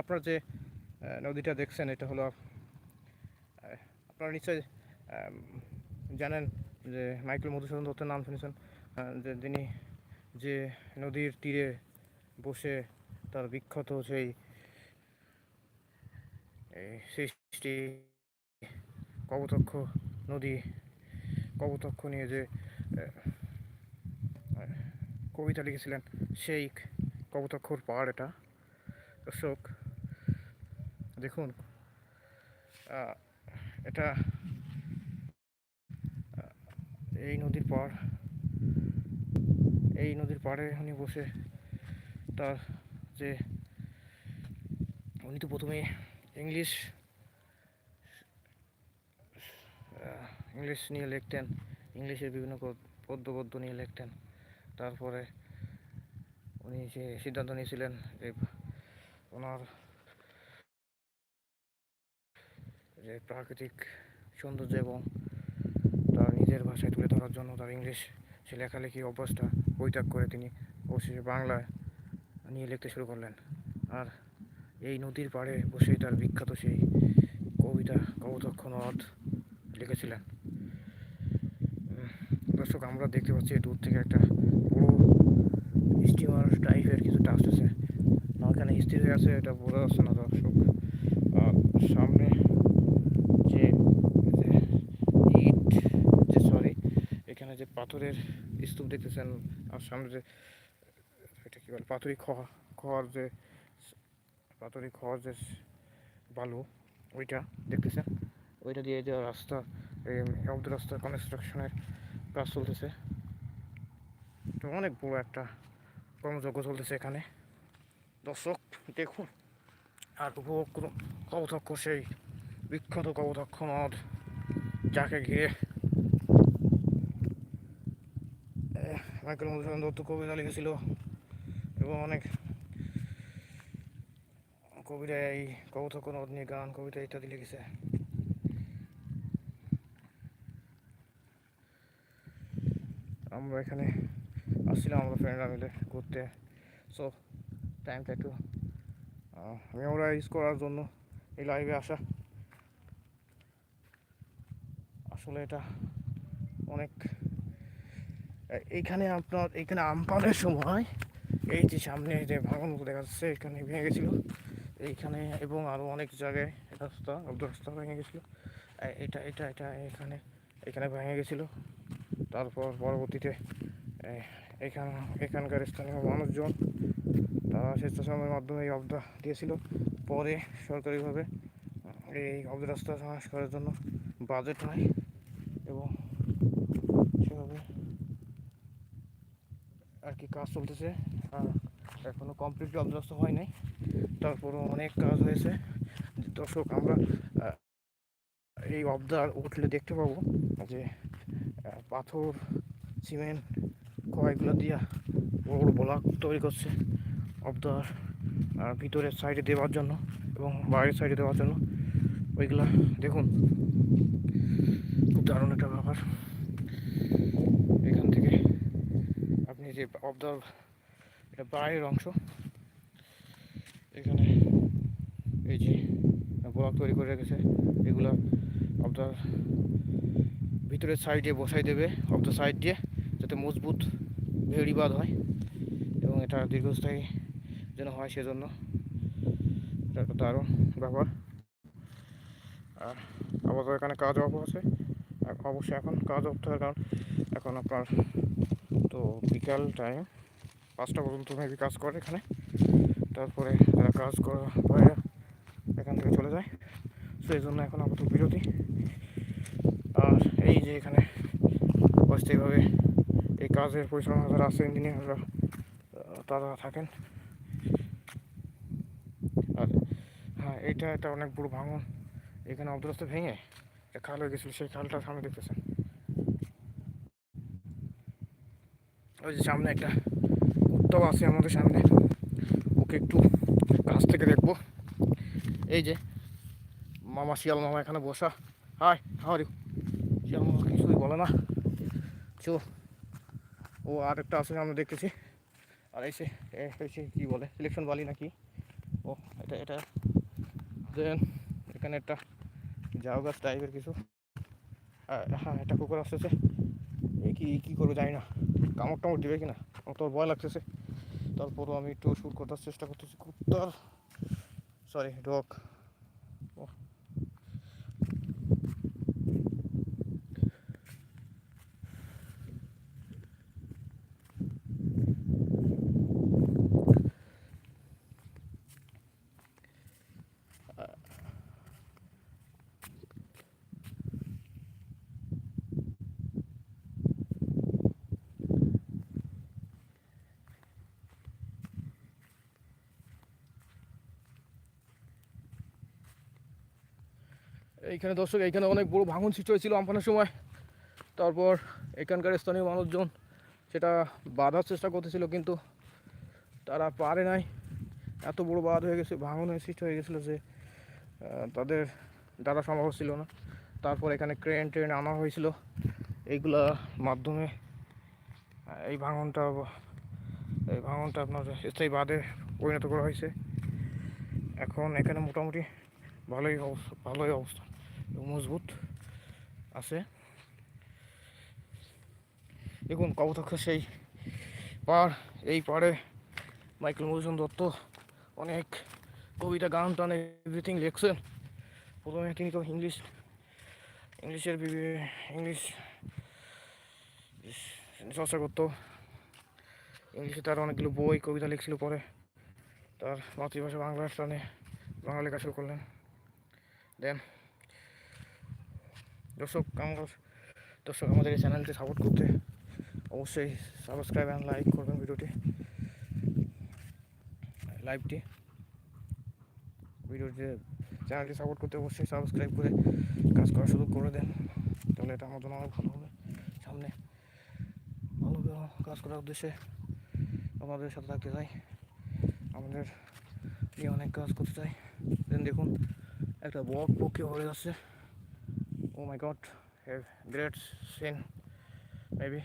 আপনারা যে নদীটা দেখছেন, এটা হলো আপনারা নিশ্চয়ই জানেন যে মাইকেল মধুসূদন দত্তের নাম শুনেছেন যে যিনি যে নদীর তীরে বসে তার বিখ্যাত সেই সৃষ্টি কবতক্ষ নদী, কবতক্ষ নিয়ে যে কবিতা লিখেছিলেন, সেই কবতক্ষর পাহাড় এটা। দর্শক দেখুন এটা এই নদীর পাড়, এই নদীর পাড়ে উনি বসে, তার যে, উনি তো প্রথমে ইংলিশ ইংলিশ নিয়ে লিখতেন, ইংলিশের বিভিন্ন পদ- পদ্য নিয়ে লিখতেন। তারপরে উনি যে সিদ্ধান্ত নিয়েছিলেন যে ওনার যে প্রাকৃতিক সৌন্দর্য এবং তার নিজের ভাষায় তুলে ধরার জন্য তার ইংলিশ সে লেখালেখি অভ্যাসটা পরিত্যাগ করে তিনি অবশেষে বাংলায় নিয়ে লিখতে শুরু করলেন। আর এই নদীর পাড়ে বসেই তার বিখ্যাত সেই কবিতা কবতক্ষ নদ লিখেছিলেন। দর্শক, আমরা দেখতে পাচ্ছি দূর থেকে একটা বড় স্টিমার টাইপের কিছুটা আসতেছে। না এখানে স্থির হয়ে আছে এটা বোঝা যাচ্ছে না দর্শক। আর সামনে যে যে ইট যে সরি এখানে যে পাথরের স্তূপ দেখতেছেন, আর সামনে যে, এটা কি বলে, পাথরি খোয়ার যে, পাথরি খোয়ার যে বালু, ওইটা দেখতেছেন? ওইটা দিয়ে যে রাস্তা অব্দ রাস্তা কনস্ট্রাকশনের কাজ চলতেছে। তো অনেক বড় একটা কর্মযজ্ঞ চলতেছে এখানে। দর্শক, দেখুন, আর উপভোগ করুন, কবতক্ষ সেই বিখ্যাত কবতক্ষ নদ যাকে ঘিরে মাইকেল মধুসূদন দত্ত কবিতা লিখেছিল এবং অনেক কবিরা এই কবতক্ষ নদ নিয়ে গান, কবিতা ইত্যাদি লিখেছে। আমরা এখানে আসছিলাম আমরা ফ্রেন্ডরা মিলে ঘুরতে। সো টাইমটা একটু মেমোরাইজ করার জন্য এই লাইভে আসা। আসলে এটা অনেক এ- এইখানে আপনার এইখানে আমপানের সময়, এই যে সামনে যে ভাঙনগুলো দেখা যাচ্ছে এখানে ভেঙে গেছিল। এইখানে এবং আরও অনেক জায়গায় রাস্তা রাস্তা ভেঙে গেছিল। এটা এটা এটা, এখানে এখানে ভেঙে গেছিল। তারপর পরবর্তীতে এখান, এখানকার স্থানীয় মানুষজন, তারা স্বেচ্ছাসেবকের মাধ্যমে এই অবদা দিয়েছিল। পরে সরকারিভাবে এই অবদা রাস্তা সংস্কারের জন্য বাজেট হয় এবং সেভাবে আর কি কাজ চলতেছে। এখনও কমপ্লিটলি অবদা হয় নাই। তারপরও অনেক কাজ হয়েছে। দর্শক, আমরা এই অবদার উঠলে দেখতে পাবো যে পাথর, সিমেন্ট কয়গুলো দিয়া বড় বড় ব্লক তৈরি করছে অবদার ভিতরের সাইডে দেওয়ার জন্য এবং বাইরের সাইডে দেওয়ার জন্য। ওইগুলা দেখুন। খুব দারুণ একটা ব্যাপার। যে অবদার এটা বাইরের অংশ। এখানে এই যে ব্লক তৈরি করে রেখেছে, এগুলো আপনার ভিতরের সাইডে বসাই দেবে অফ দ্য সাইড দিয়ে যাতে মজবুত ভেড়িবাদ হয় এবং এটা দীর্ঘস্থায়ী যেন হয় সেজন্য। এটা একটা দারুণ ব্যাপার। আর আপাতত এখানে কাজ অফ আছে। অবশ্যই এখন কাজ অফ থাকার কারণ এখন আপনার তো বিকাল টাইম পাঁচটা পর্যন্ত মেবি কাজ করে এখানে। তারপরে যারা কাজ করা এখান থেকে চলে যায়। সো এই জন্য এখন আপাতত বিরতি। আর এই যে এখানে অস্থায়ীভাবে এই কাজের পরিচালনা যারা আছে ইঞ্জিনিয়াররা তারা থাকেন। আর হ্যাঁ এইটা একটা অনেক বড় ভাঙন। এখানে অবদরস্ত ভেঙে খাল হয়ে গেছিল, সেই খালটা সামনে দেখতেছেন। ওই যে সামনে একটা কুত্তাও আছে আমাদের সামনে। ওকে একটু কাছ থেকে দেখব। এই যে মামা, শিয়াল মামা এখানে বসা। হাই হাওয়ারি শিয়াল মামা কিছুই বলে না। চো, ও আর একটা আছে আমরা দেখতেছি। আর এসে এসে কী বলে সিলেকশন বালি নাকি? ও, এটা এটা। দেন এখানে একটা জাউ গাছ টাইপের কিছু। হ্যাঁ একটা কুকুর আসতেছে। এ কি, কী করব জানি না। কামড় টামড় দিবে কিনা? আমার তো ভয় লাগতেছে। তারপরও আমি একটু শুট করার চেষ্টা করতেছি। কুত্তার সরি ডগ এইখানে দর্শক, এইখানে অনেক বড় ভাঙন সৃষ্টি হয়েছিল আমফানের সময়। তারপর এখানকার স্থানীয় মানুষজন সেটা বাধার চেষ্টা করতেছিল, কিন্তু তারা পারে নাই। এত বড় বাঁধ হয়ে গেছে ভাঙনের সৃষ্টি হয়ে গেছিল যে তাদের দ্বারা সম্ভব ছিল না। তারপর এখানে ক্রেন ট্রেন আনা হয়েছিল। এইগুলা মাধ্যমে এই ভাঙনটা এই ভাঙনটা আপনার স্থায়ী বাঁধে পরিণত করা হয়েছে। এখন এখানে মোটামুটি ভালোই অবস্থা ভালোই অবস্থা। মজবুত আছে। দেখুন কবতক্ষ সেই পাড়, এই পাড়ে মাইকেল মধুসূদন দত্ত অনেক কবিতা, গান, টান এভরিথিং লিখছেন। প্রথমে তিনি তো ইংলিশ, ইংলিশের ইংলিশ চর্চা করতো। ইংলিশে তার অনেকগুলো বই, কবিতা লিখছিল পরে। তার মাতৃভাষা বাংলার টানে বাংলা লেখা শুরু করলেন। দেন দর্শক, আমরা দর্শক, আমাদের এই চ্যানেলটি সাপোর্ট করতে অবশ্যই সাবস্ক্রাইব অ্যান্ড লাইক করবেন ভিডিওটি। লাইভটি ভিডিওটি চ্যানেলটি সাপোর্ট করতে অবশ্যই সাবস্ক্রাইব করে কাজ করা শুরু করে দেন। তাহলে এটা আমার জন্য অনেক ভালো হবে। সামনে ভালো কাজ করার উদ্দেশ্যে আমাদের সাথে থাকতে চাই। আমাদের অনেক কাজ করতে চাই। দেন দেখুন, একটা বক পক্ষে হয়ে যাচ্ছে। oh my god have great scene. Maybe.